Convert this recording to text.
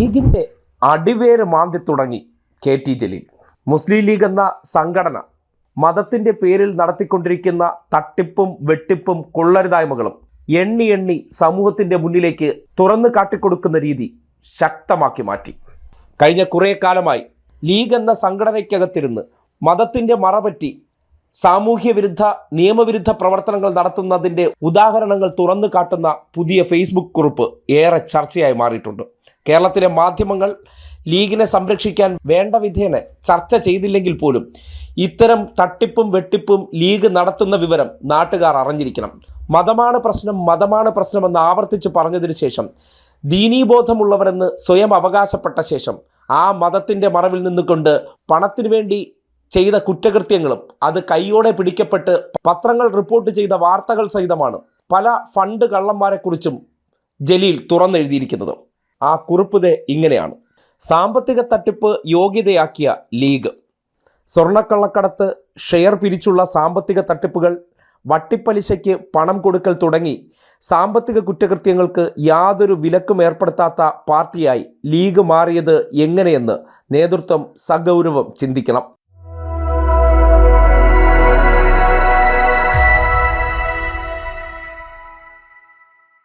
ലീഗിന്റെ അടിവേര് മാന്തി തുടങ്ങി കെ ടി ജലീൽ. മുസ്ലിം ലീഗ് എന്ന സംഘടന മതത്തിന്റെ പേരിൽ നടത്തിക്കൊണ്ടിരിക്കുന്ന തട്ടിപ്പും വെട്ടിപ്പും കൊള്ളരുതായ്മകളും എണ്ണി എണ്ണി സമൂഹത്തിന്റെ മുന്നിലേക്ക് തുറന്നു കാട്ടിക്കൊടുക്കുന്ന രീതി ശക്തമാക്കി മാറ്റി. കഴിഞ്ഞ കുറേ കാലമായി ലീഗ് എന്ന സംഘടനയ്ക്കകത്തിരുന്ന് മതത്തിന്റെ മറപറ്റി സാമൂഹ്യ വിരുദ്ധ നിയമവിരുദ്ധ പ്രവർത്തനങ്ങൾ നടത്തുന്നതിന്റെ ഉദാഹരണങ്ങൾ തുറന്നു കാട്ടുന്ന പുതിയ ഫേസ്ബുക്ക് കുറിപ്പ് ഏറെ ചർച്ചയായി മാറിയിട്ടുണ്ട്. കേരളത്തിലെ മാധ്യമങ്ങൾ ലീഗിനെ സംരക്ഷിക്കാൻ വേണ്ട വിധേന ചർച്ച ചെയ്തില്ലെങ്കിൽ പോലും ഇത്തരം തട്ടിപ്പും വെട്ടിപ്പും ലീഗ് നടത്തുന്ന വിവരം നാട്ടുകാർ അറിഞ്ഞിരിക്കണം. മതമാണ് പ്രശ്നം മതമാണ് പ്രശ്നമെന്ന് ആവർത്തിച്ച് പറഞ്ഞതിന് ശേഷം ദീനീബോധമുള്ളവരെന്ന് സ്വയം അവകാശപ്പെട്ട ശേഷം ആ മതത്തിന്റെ മറവിൽ നിന്നുകൊണ്ട് പണത്തിനു വേണ്ടി ചെയ്ത കുറ്റകൃത്യങ്ങളും അത് കൈയോടെ പിടിക്കപ്പെട്ട് പത്രങ്ങൾ റിപ്പോർട്ട് ചെയ്ത വാർത്തകൾ സഹിതമാണ് പല ഫണ്ട് കള്ളന്മാരെക്കുറിച്ചും ജലീൽ തുറന്നെഴുതിയിരിക്കുന്നത്. ആ കുറിപ്പ് ഇങ്ങനെയാണ്. സാമ്പത്തിക തട്ടിപ്പ് യോഗ്യതയാക്കിയ ലീഗ്. സ്വർണക്കള്ളക്കടത്ത് ഷെയർ പിരിച്ചുള്ള സാമ്പത്തിക തട്ടിപ്പുകൾ വട്ടിപ്പലിശയ്ക്ക് പണം കൊടുക്കൽ തുടങ്ങി സാമ്പത്തിക കുറ്റകൃത്യങ്ങൾക്ക് യാതൊരു വിലക്കും ഏർപ്പെടുത്താത്ത പാർട്ടിയായി ലീഗ് മാറിയത് എങ്ങനെയെന്ന് നേതൃത്വം സഗൗരവം ചിന്തിക്കണം.